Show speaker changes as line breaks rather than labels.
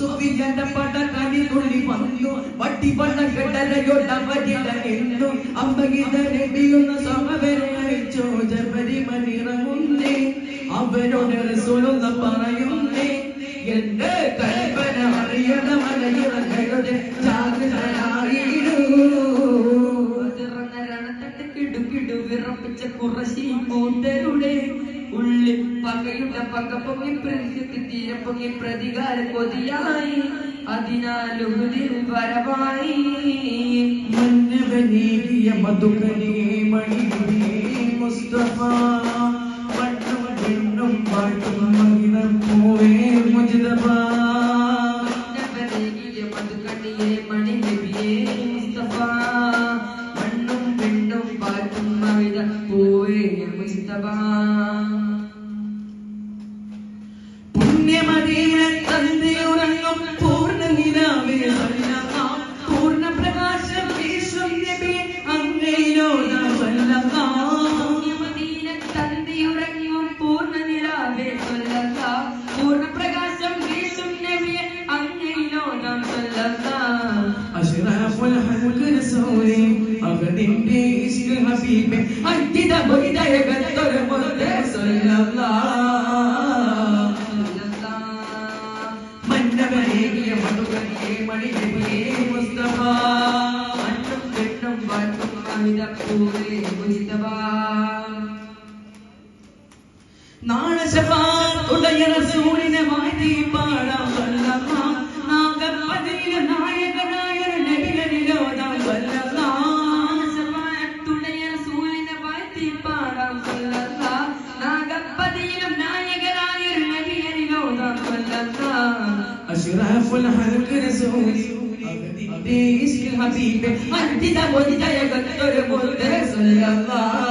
അബുസുഫിയന്റെ പട കണി തുള്ളി വന്നു വട്ടി പണ്ട കെട്ടലയൊട്ട വരില എന്നു അമ്പഗീത നബിയുന്ന സമവരെ അയച്ചോ ജബരി മനിറങ്ങുന്നേ അവരോട് റസൂലുള്ള പറയുന്നേ എന്റെ കൽപ്പന അറിയണ മലയിറങ്ങളുടെ ജാഗ്രതയായിടൂ
വിറപ്പിച്ച കുറശി കൂട്ടരുടെ ഉള്ളിൽ പകയുടെ പക പൊങ്ങി പ്രതിക്ക് തീരെ പൊങ്ങി പ്രതികാര കൊതിയായി. അതിനാലുതിൽ വരവായി.
മന്നവനേകിയ മധുകനീ മണിയേ മുസ്തഫ. പെണ്ണും പാട്ടും പോവേ
മുസ്തഫ. മണ്ണും പെണ്ണും പാട്ടും മവിത പോവേ മുസ്തഫ.
അഷ്റഫുൽ റസൂലി അവദിന്റെ ഇസ്ക ഹബീബെ അന്തിദ ബൈദയ ഗത്തര മുത്തേ സല്ലല്ലാഹ്
മന്നവനേകിയ മധുരേ മണി നബിയേ
മുസ്തഫ
അന്നും പെണ്ണും വാറ്റും അമിത പൂവേ മുജിതബ
നാളെ
ശഫാ
أشرف الخلق رسولي أغني عشق حبيبي أنت بغدا يقدر مرد صلى الله